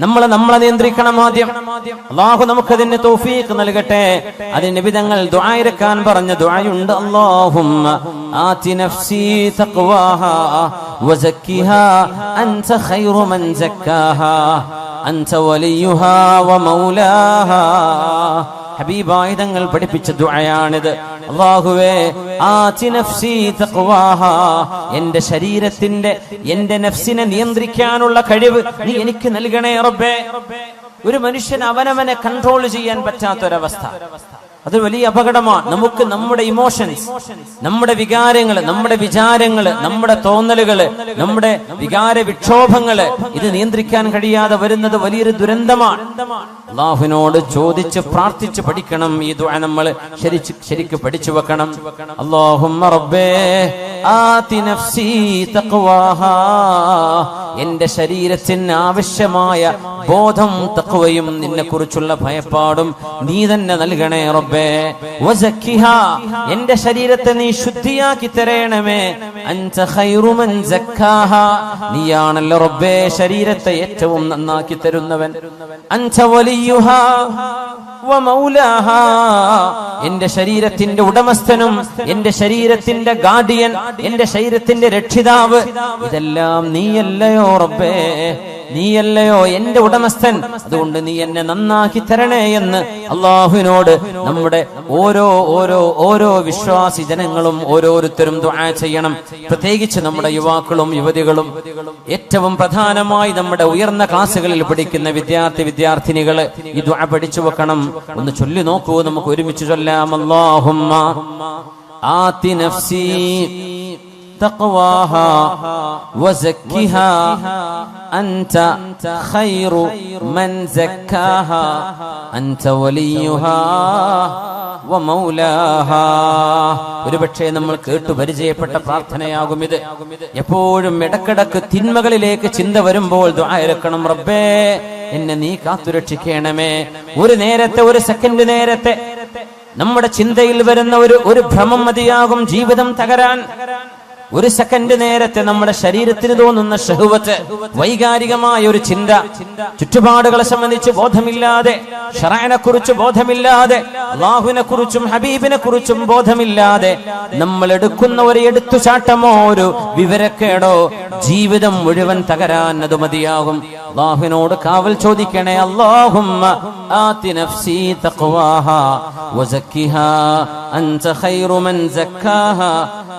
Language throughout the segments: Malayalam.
നമ്മൾ നമ്മളെ നിയന്ത്രിക്കണം ആദ്യം. അള്ളാഹു നമുക്ക് അതിന്റെ തോഫീക്ക് നൽകട്ടെ. അതിന് വിധങ്ങൾ ദ്വായിരക്കാൻ പറഞ്ഞ ദ്വായുണ്ട് അള്ളാഹും ആതി നഫ്സി തഖ്വാഹാ വസക്കിഹാ അൻത ഖൈറു മൻ സക്കാഹാ അൻത വലിയുഹാ വമൗലാഹാ ഹബീബായ തങ്ങൾ പഠിപ്പിച്ച ദുആയാണിത്. അള്ളാഹുവേ എന്റെ ശരീരത്തിന്റെ എന്റെ നഫ്സിനെ നിയന്ത്രിക്കാനുള്ള കഴിവ് നീ എനിക്ക് നൽകണേ റബ്ബേ. ഒരു മനുഷ്യൻ അവനവനെ കൺട്രോൾ ചെയ്യാൻ പറ്റാത്തൊരവസ്ഥ. അത് വലിയ അപകടമാണ്. നമുക്ക് നമ്മുടെ ഇമോഷൻസ് നമ്മുടെ വികാരങ്ങൾ നമ്മുടെ വിചാരങ്ങൾ നമ്മുടെ തോന്നലുകൾ നമ്മുടെ വികാര വിക്ഷോഭങ്ങൾ ഇത് നിയന്ത്രിക്കാൻ കഴിയാതെ വരുന്നത് വലിയൊരു ദുരന്തമാണ്. അള്ളാഹുവിനോട് ചോദിച്ച് പ്രാർത്ഥിച്ച് പഠിക്കണം ഈ ദുആ നമ്മൾ ശരിച്ച് ശരിക്ക് പഠിച്ചു വെക്കണം. അല്ലാഹുമ്മ റബ്ബേ ആതി നഫ്സി എന്റെ ശരീരത്തിന് ആവശ്യമായ ബോധം തഖ്വയും നിന്നെ കുറിച്ചുള്ള ഭയപ്പാടും നീ തന്നെ നൽകണേ റബ്ബേ. എന്റെ ശരീരത്തെ നീ ശുദ്ധിയാക്കി തരേണമേ. അൻത ഖൈറു മൻ നീയാണല്ലോ റബ്ബേ ശരീരത്തെ ഏറ്റവും നന്നാക്കി തരുന്നവൻ. അൻത വലിയുഹാ വമൗലാഹാ എന്റെ ശരീരത്തിന്റെ ഉടമസ്ഥനും എന്റെ ശരീരത്തിന്റെ ഗാർഡിയൻ എന്റെ ശരീരത്തിന്റെ രക്ഷിതാവ് ഇതെല്ലാം നീയല്ലയോ റബ്ബേ. നീയല്ലയോ എന്റെ ഉടമസ്ഥൻ? അതുകൊണ്ട് നീ എന്നെ നന്നാക്കി തരണേ എന്ന് അള്ളാഹുവിനോട് നമ്മുടെ ഓരോ ഓരോ ഓരോ വിശ്വാസി ജനങ്ങളും ഓരോരുത്തരും ദുആ ചെയ്യണം. പ്രത്യേകിച്ച് നമ്മുടെ യുവാക്കളും യുവതികളും. ഏറ്റവും പ്രധാനമായി നമ്മുടെ ഉയർന്ന ക്ലാസ്സുകളിൽ പഠിക്കുന്ന വിദ്യാർത്ഥി വിദ്യാർത്ഥിനികൾ ഈ ദുആ പഠിച്ചു വെക്കണം. ഒന്ന് ചൊല്ലി നോക്കൂ നമുക്ക് ഒരുമിച്ച് ചൊല്ലാം. അല്ലാഹുമ്മ ആതി നഫ്സി تقواها وزكها أنت خير من زكاها أنت وليها ومولاها ഒരുപക്ഷെ നമ്മൾ കേട്ടു പരിചയപ്പെട്ട പ്രാർത്ഥനയാകും ഇത് എപ്പോഴും ഇടക്കിടക്ക് തിന്മകളിലേക്ക് ചിന്ത വരുമ്പോൾ ദ്വായരക്കണം റബ്ബേ എന്നെ നീ കാത്തുരക്ഷിക്കണമേ ഒരു നേരത്തെ ഒരു സെക്കൻഡ് നേരത്തെ നമ്മുടെ ചിന്തയിൽ വരുന്ന ഒരു ഒരു ഭ്രമം മതിയാകും ജീവിതം തകരാൻ ഒരു സെക്കൻഡ് നേരത്തെ നമ്മുടെ ശരീരത്തിന് തോന്നുന്ന ഷഹുവത്ത് വൈകാരികമായ ഒരു ചിന്ത. ചുറ്റുപാടുകളെ സംബന്ധിച്ച് ബോധമില്ലാതെ ഷറാനെ കുറിച്ച് ബോധമില്ലാതെ അള്ളാഹുവിനെ കുറിച്ചും ഹബീബിനെ കുറിച്ചും ബോധമില്ലാതെ നമ്മൾ എടുക്കുന്ന ഒരു എടുത്തുചാട്ടമോ ഒരു വിവരക്കേടോ ജീവിതം മുഴുവൻ തകരാൻ അത് മതിയാകും. അള്ളാഹുവിനോട് കാവൽ ചോദിക്കണേ അള്ളാഹും അൻത ഖൈറു മൻ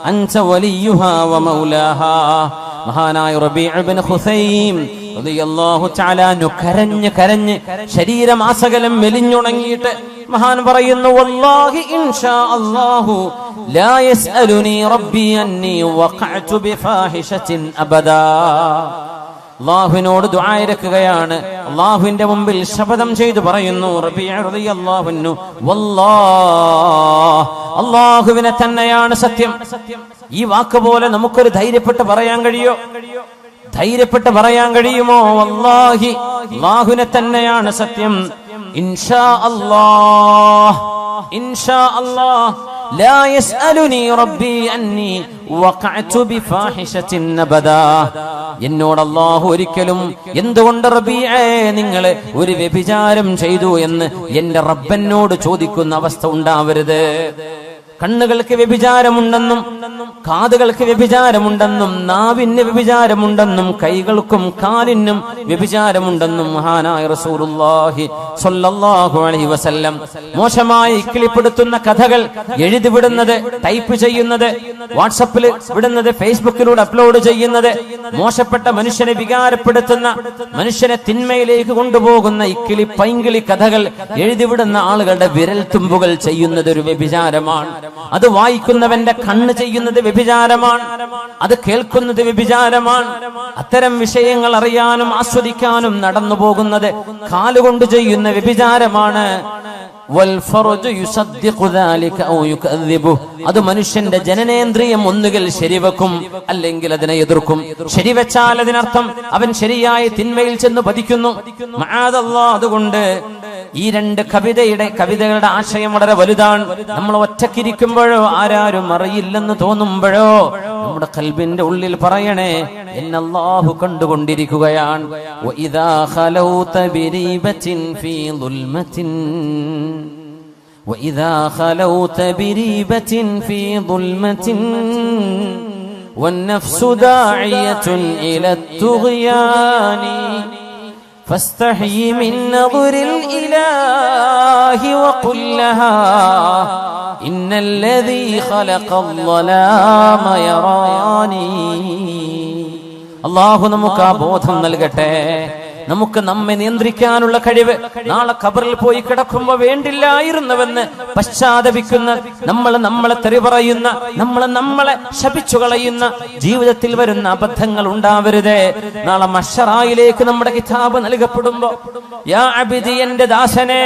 അൻത വലിയുഹാ മൗലാഹ. മഹാനായ റളിയല്ലാഹു തആല അൻഹു കരഞ്ഞ് കരഞ്ഞ് ശരീരമാസകലം മെലിഞ്ഞുണങ്ങിയിട്ട് മഹാൻ പറയുന്നു വല്ലാഹി ഇൻഷാ അല്ലാഹു ലാ യസ്അലുനി റബ്ബി അന്നി വഖഅതു ബിഫാഹിഷത്തിൻ അബദാ. അള്ളാഹുവിനോട് ദുആയിരക്കുകയാണ് അള്ളാഹുവിന്റെ മുമ്പിൽ ശപഥം ചെയ്തു പറയുന്നു റബിഅള്ളാഹുന്നു അള്ളാഹുവിനെ തന്നെയാണ് സത്യം ഈ വാക്ക് പോലെ നമുക്കൊരു ധൈര്യപ്പെട്ട് പറയാൻ കഴിയോ ധൈര്യപ്പെട്ട് പറയാൻ കഴിയുമോ അള്ളാഹി അള്ളാഹുവിനെ തന്നെയാണ് സത്യം ഇൻഷാ അല്ലാഹ് ഇൻഷാ അല്ലാഹ് لا يسألني ربي أني وقعت بفاحشة أبدا എന്നോട് അള്ളാഹു ഒരിക്കലും എന്തുകൊണ്ട് റബീഅേ നിങ്ങൾ ഒരു വ്യഭിചാരം ചെയ്തു എന്ന് എന്റെ റബ്ബനോട് ചോദിക്കുന്ന അവസ്ഥ ഉണ്ടാവരുത് കണ്ണുകൾക്ക് വ്യഭിചാരമുണ്ടെന്നും കാതുകൾക്ക് വ്യഭിചാരമുണ്ടെന്നും നാവിന് വ്യഭിചാരമുണ്ടെന്നും കൈകൾക്കും കാലിനും വ്യഭിചാരമുണ്ടെന്നും മഹാനായ റസൂലുള്ളാഹി സ്വല്ലല്ലാഹു അലൈഹി വസല്ലം മോശമായി കിളിപ്പെടുത്തുന്ന കഥകൾ എഴുതി വിടുന്നത് ടൈപ്പ് ചെയ്യുന്നത് വാട്സപ്പിൽ വിടുന്നത് ഫേസ്ബുക്കിലൂടെ അപ്ലോഡ് ചെയ്യുന്നത് മോശപ്പെട്ട മനുഷ്യനെ വികാരപ്പെടുത്തുന്ന മനുഷ്യനെ തിന്മയിലേക്ക് കൊണ്ടുപോകുന്ന ഇക്കിളി പൈങ്കിളി കഥകൾ എഴുതിവിടുന്ന ആളുകളുടെ വിരൽ തുമ്പുകൾ ചെയ്യുന്നത് ഒരു വ്യഭിചാരമാണ്. അത് വായിക്കുന്നവന്റെ കണ്ണ് ചെയ്യുന്നത് വ്യഭിചാരമാണ്. അത് കേൾക്കുന്നത് വ്യഭിചാരമാണ്. അത്തരം വിഷയങ്ങൾ അറിയാനും ആസ്വദിക്കാനും നടന്നു പോകുന്നത് കാലുകൊണ്ട് ചെയ്യുന്ന വ്യഭിചാരമാണ്. അത് മനുഷ്യന്റെ ജനനേന്ദ്രിയം ഒന്നുകിൽ ശരിവെക്കും അല്ലെങ്കിൽ അതിനെ എതിർക്കും. ശരിവെച്ചാൽ അതിനർത്ഥം അവൻ ശരിയായ തിന്മയിൽ ചെന്ന് പതിക്കുന്നു. അതുകൊണ്ട് ഈ രണ്ട് കവിതയുടെ കവിതകളുടെ ആശയം വളരെ വലുതാണ് നമ്മൾ ഒറ്റക്കിരിക്കുമ്പോഴോ ആരാരും അറിയില്ലെന്ന് തോന്നുമ്പോഴോ നമ്മുടെ കൽബിന്റെ ഉള്ളിൽ പറയണേ എന്നെ അല്ലാഹു കണ്ടുകൊണ്ടിരിക്കുകയാണ് وإذا خلوت بريبة في ظلمة وإذا خلوت بريبة في ظلمة والنفس داعية إلى الطغيان فاستحي من نظر الإله وقل لها إن الذي خلق الظلام يراني അള്ളാഹു നമുക്ക് ആ ബോധം നൽകട്ടെ നമുക്ക് നമ്മെ നിയന്ത്രിക്കാനുള്ള കഴിവ് നാളെ കബറിൽ പോയി കിടക്കുമ്പോ വേണ്ടില്ലായിരുന്നുവെന്ന് പശ്ചാത്തപിക്കുന്ന നമ്മൾ നമ്മളെ തെറി പറയുന്ന നമ്മൾ നമ്മളെ ശപിച്ചു കളയുന്ന ജീവിതത്തിൽ വരുന്ന അബദ്ധങ്ങൾ ഉണ്ടാവരുതേ. നാളെ മഷറായിലേക്ക് നമ്മുടെ കിതാബ് നൽകപ്പെടുമ്പോ യാ എന്റെ ദാസനെ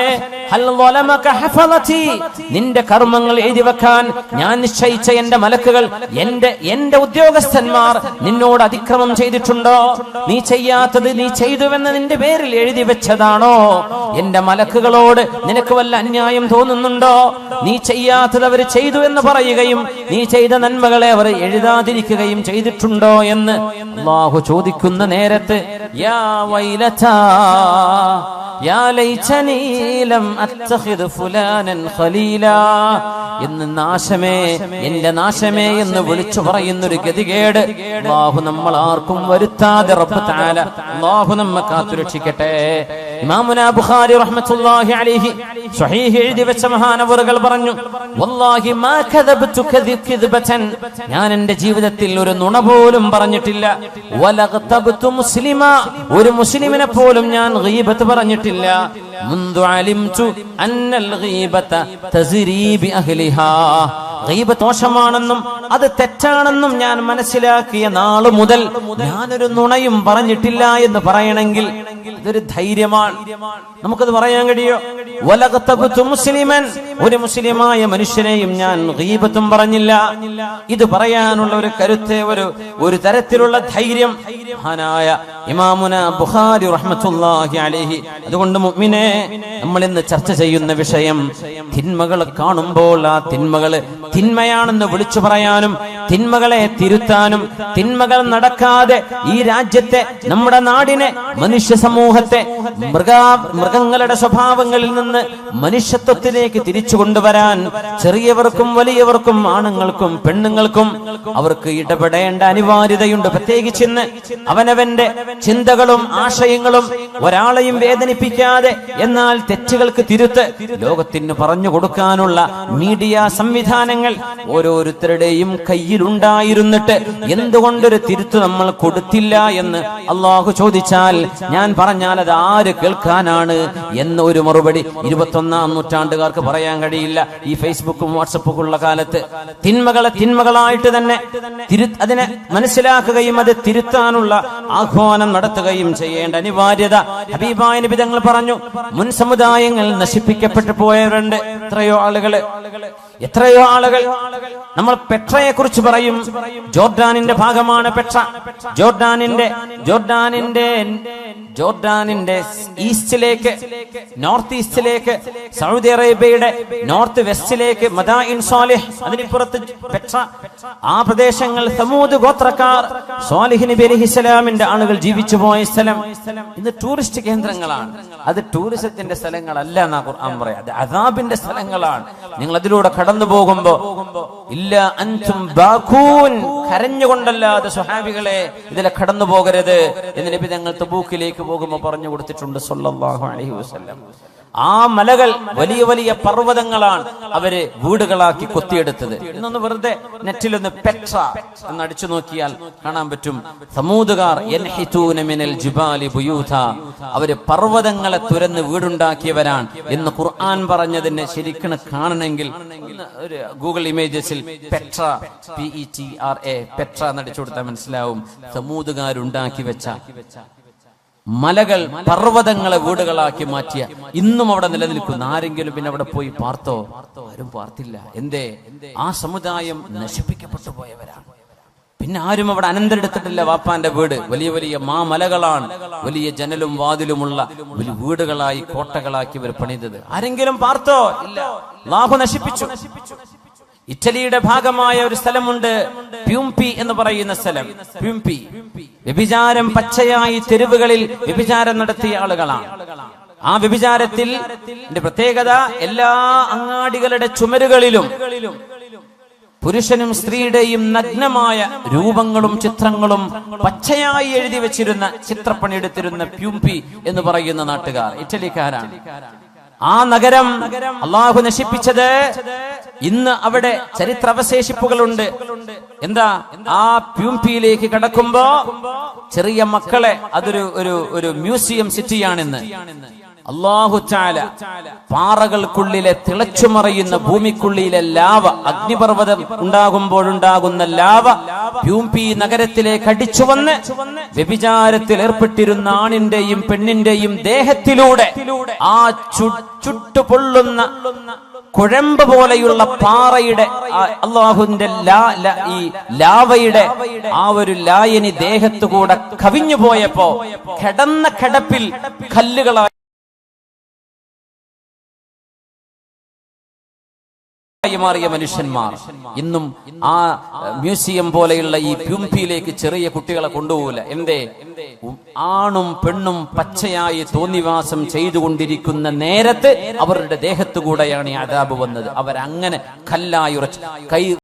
നിന്റെ കർമ്മങ്ങൾ എഴുതി വെക്കാൻ ഞാൻ നിശ്ചയിച്ച എന്റെ മലക്കുകൾ എന്റെ എന്റെ ഉദ്യോഗസ്ഥന്മാർ നിന്നോട് അതിക്രമം ചെയ്തിട്ടുണ്ടോ? നീ ചെയ്യാത്തത് നീ ചെയ്തുവെന്ന് നിന്റെ പേരിൽ എഴുതി വെച്ചതാണോ? എന്റെ മലക്കുകളോട് നിനക്ക് വല്ല അന്യായം തോന്നുന്നുണ്ടോ? നീ ചെയ്യാത്തത് അവർ ചെയ്തു എന്ന് പറയുകയും നീ ചെയ്ത നന്മകളെ അവർ എഴുതാതിരിക്കുകയും ചെയ്തിട്ടുണ്ടോ എന്ന് അള്ളാഹു ചോദിക്കുന്ന നേരത്ത് യാ വൈലതാ എന്ന് നാശമേ എന്റെ നാശമേ എന്ന് വിളിച്ചു പറയുന്ന ഒരു ഗതികേട് ബാഹു നമ്മൾ ആർക്കും വരുത്താതെ റബ്ബ് തആല അല്ലാഹു നമ്മെ കാത്തുരക്ഷിക്കട്ടെ. ഇമാമുന ബുഖാരി റഹ്മത്തുള്ളാഹി അലൈഹി സ്വഹീഹ് എഴുതി വെച്ച മഹാനവറുകൾ പറഞ്ഞു വല്ലാഹി മാ കദബ്തു കദിബ് കിദ്ബതൻ. ഞാൻ എന്റെ ജീവിതത്തിൽ ഒരു നുണ പോലും പറഞ്ഞിട്ടില്ല. വലഗ്തബ്തു മുസ്ലിമ. ഒരു മുസ്ലിമിനെ പോലും ഞാൻ ഗീബത്ത് പറഞ്ഞിട്ടില്ല. മുൻദു അലിംതു അന്നൽ الغيبة تزري ബി അഹ്ലിഹാ ഗീബത്ത് ദോഷമാണെന്നും അത് തെറ്റാണെന്നും ഞാൻ മനസ്സിലാക്കിയ നാൾ മുതൽ ഞാനൊരു നുണയും പറഞ്ഞിട്ടില്ല എന്ന് പറയണമെങ്കിൽ ഇതൊരു ധൈര്യമാണ്. നമുക്കത് പറയാൻ കഴിയോ? മുസ്ലിമൻ ഒരു മുസ്ലിമായ മനുഷ്യനെയും ഞാൻ ഗീബത്തും പറഞ്ഞില്ല. ഇത് പറയാനുള്ള ഒരു കരുത്ത് ഒരു ഒരു തരത്തിലുള്ള ധൈര്യം മഹാനായ ഇമാമുന ബുഖാരി റഹ്മത്തുള്ളാഹി അലൈഹി. അതുകൊണ്ട് മുഅ്മിനെ നമ്മൾ ഇന്ന് ചർച്ച ചെയ്യുന്ന വിഷയം തിന്മകൾ കാണുമ്പോൾ ആ തിന്മകൾ തിന്മയാണെന്ന് വിളിച്ചു പറയാനും തിന്മകളെ തിരുത്താനും തിന്മകൾ നടക്കാതെ ഈ രാജ്യത്തെ നമ്മുടെ നാടിനെ മനുഷ്യ സമൂഹത്തെ മൃഗ മൃഗങ്ങളുടെ സ്വഭാവങ്ങളിൽ നിന്ന് മനുഷ്യത്വത്തിലേക്ക് തിരിച്ചു കൊണ്ടുവരാൻ ചെറിയവർക്കും വലിയവർക്കും ആണുങ്ങൾക്കും പെണ്ണുങ്ങൾക്കും അവർക്ക് ഇടപെടേണ്ട അനിവാര്യതയുണ്ട്. പ്രത്യേകിച്ച് ഇന്ന് അവനവന്റെ ചിന്തകളും ആശയങ്ങളും ഒരാളെയും വേദനിപ്പിക്കാതെ എന്നാൽ തെറ്റുകൾക്ക് തിരുത്ത് ലോകത്തിന് പറഞ്ഞു കൊടുക്കാനുള്ള മീഡിയ സംവിധാനങ്ങൾ ഓരോരുത്തരുടെയും കയ്യിലുണ്ടായിരുന്നിട്ട് എന്തുകൊണ്ടൊരു തിരുത്ത് നമ്മൾ കൊടുത്തില്ല എന്ന് അള്ളാഹു ചോദിച്ചാൽ ഞാൻ പറഞ്ഞാൽ അത് ആര് കേൾക്കാനാണ് എന്ന ഒരു മറുപടി ഇരുപത്തൊന്നാം നൂറ്റാണ്ടുകാർക്ക് പറയാൻ കഴിയില്ല. ഈ ഫേസ്ബുക്കും വാട്സപ്പും ഉള്ള കാലത്ത് തിന്മകളെ തിന്മകളായിട്ട് തന്നെ തിരു അതിനെ മനസ്സിലാക്കുകയും അത് തിരുത്താനുള്ള ആഹ്വാനം നടത്തുകയും ചെയ്യേണ്ട അനിവാര്യത ഹബീബായ നബി തങ്ങൾ പറഞ്ഞു. മുൻ സമുദായങ്ങൾ നശിപ്പിക്കപ്പെട്ടു പോയവരുണ്ട്. എത്രയോ ആളുകൾ എത്രയോ ആളുകൾ നമ്മൾ പെട്രയെ കുറിച്ച് പറയും. ജോർഡാനിന്റെ ഭാഗമാണ് പെട്ര. ജോർഡാനിന്റെ ജോർഡാനിന്റെ ജോർഡാനിന്റെ ഈസ്റ്റിലേക്ക് നോർത്ത് ഈസ്റ്റിലേക്ക് സൗദി അറേബ്യയുടെ നോർത്ത് വെസ്റ്റിലേക്ക് മദാഇൻ സാലിഹ് അതിനിപ്പുറത്ത് പെട്ര. ആ പ്രദേശങ്ങൾ സമൂത് ഗോത്രക്കാർ സ്വാലിഹ് നബി അലൈഹിസ്സലാമിന്റെ ആളുകൾ ജീവിച്ചു പോയ സ്ഥലം. ഇന്ന് ടൂറിസ്റ്റ് കേന്ദ്രങ്ങളാണ്. അത് ടൂറിസത്തിന്റെ സ്ഥലങ്ങളല്ല എന്നാ ഖുർആൻ പറയാം. അത് അദാബിന്റെ സ്ഥലങ്ങളാണ്. നിങ്ങൾ അതിലൂടെ കടന്നു പോകുമ്പോ ഇല്ല അഞ്ചും ബാഖൂൻ. കരഞ്ഞുകൊണ്ടല്ലാതെ സ്വഹാബികളെ ഇതിലെ കടന്നു പോകരുത് എന്ന് നബി തങ്ങൾ തബൂക്കിലേക്ക് പോകുമ്പോൾ പറഞ്ഞു കൊടുത്തിട്ടുണ്ട് സല്ലല്ലാഹു അലൈഹി വസല്ലം. ആ മലകൾ വലിയ വലിയ പർവതങ്ങളാണ് അവർ വീടുകളാക്കി കൊത്തിയെടുത്തത്. ഇന്നൊന്ന് വെറുതെ നെറ്റിലൊന്ന് പെട്ര എന്ന് അടിച്ചു നോക്കിയാൽ കാണാൻ പറ്റും. സമൂതുകാർ അവർ പർവതങ്ങളെ തുരന്ന് വീടുണ്ടാക്കിയവരാണ് എന്ന് ഖുർആൻ പറഞ്ഞതിനെ ശരിക്കും കാണണമെങ്കിൽ ഒരു Google ഇമേജസിൽ Petra P E T R A Petra എന്നടിച്ചു കൊടുത്താൽ മനസ്സിലാവും. സമൂതുകാരുണ്ടാക്കി വെച്ച മലകൾ പർവതങ്ങളെ വീടുകളാക്കി മാറ്റിയ ഇന്നും അവിടെ നിലനിൽക്കുന്ന. ആരെങ്കിലും പിന്നെ അവിടെ പോയി പാർത്തോ? ആരും പാർത്തില്ല. എന്തേ? ആ സമുദായം നശിപ്പിക്കപ്പെട്ടു പോയവരാണ്. പിന്നെ ആരും അവിടെ അനന്തരെടുത്തിട്ടില്ല വാപ്പാന്റെ വീട്. വലിയ വലിയ മാമലകളാണ്. വലിയ ജനലും വാതിലുമുള്ള വലിയ വീടുകളായി കോട്ടകളാക്കി ഇവർ പണിതത്. ആരെങ്കിലും പാർത്തോ? ഇല്ല. ലാഹു നശിപ്പിച്ചു. ഇറ്റലിയുടെ ഭാഗമായ ഒരു സ്ഥലമുണ്ട് പ്യൂംപി എന്ന് പറയുന്ന സ്ഥലം. പ്യൂംപി. വ്യഭിചാരം പച്ചയായി തെരുവുകളിൽ വ്യഭിചാരം നടത്തിയ ആളുകളാണ്. ആ വ്യഭിചാരത്തിൽ പ്രത്യേകത എല്ലാ അങ്ങാടികളുടെ ചുമരുകളിലും പുരുഷനും സ്ത്രീയുടെയും നഗ്നമായ രൂപങ്ങളും ചിത്രങ്ങളും പച്ചയായി എഴുതി വെച്ചിരുന്ന ചിത്രപ്പണിയെടുത്തിരുന്ന പ്യൂംപി എന്ന് പറയുന്ന നാട്ടുകാർ ഇറ്റലിക്കാരാണ്. ആ നഗരം അള്ളാഹു നശിപ്പിച്ചത് ഇന്ന് അവിടെ ചരിത്ര അവശേഷിപ്പുകളുണ്ട് എന്താ? ആ പ്യൂംപിയിലേക്ക് കടക്കുമ്പോ ചെറിയ മക്കളെ അതൊരു ഒരു ഒരു മ്യൂസിയം സിറ്റിയാണിന്ന്. അള്ളാഹു ചാല പാറകൾക്കുള്ളിലെ തിളച്ചുമറിയുന്ന ഭൂമിക്കുള്ളിലെ ലാവ അഗ്നിപർവതം ഉണ്ടാകുമ്പോഴുണ്ടാകുന്ന ലാവ പ്യൂംപി നഗരത്തിലേക്ക് അടിച്ചു വന്ന് വ്യഭിചാരത്തിൽ ഏർപ്പെട്ടിരുന്ന ആണിന്റെയും പെണ്ണിന്റെയും ദേഹത്തിലൂടെ ആ ചുട്ടുപൊള്ളുന്ന കുഴമ്പ് പോലെയുള്ള പാറയുടെ അള്ളാഹുവിന്റെ ഈ ലാവയുടെ ആ ഒരു ലായനി ദേഹത്തുകൂടെ കവിഞ്ഞു പോയപ്പോ കിടന്ന കിടപ്പിൽ കല്ലുകളായി ആയി മാറിയ മനുഷ്യന്മാർ. ഇന്നും ആ മ്യൂസിയം പോലെയുള്ള ഈ പ്യൂംപിയിലേക്ക് ചെറിയ കുട്ടികളെ കൊണ്ടുപോകില്ല. എന്തേ? ആണും പെണ്ണും പച്ചയായി തോന്നിവാസം ചെയ്തുകൊണ്ടിരിക്കുന്ന നേരത്ത് അവരുടെ ദേഹത്തുകൂടെയാണ് ഈ അതാബ് വന്നത്. അവരങ്ങനെ കല്ലായി ഉറച്ച് കൈ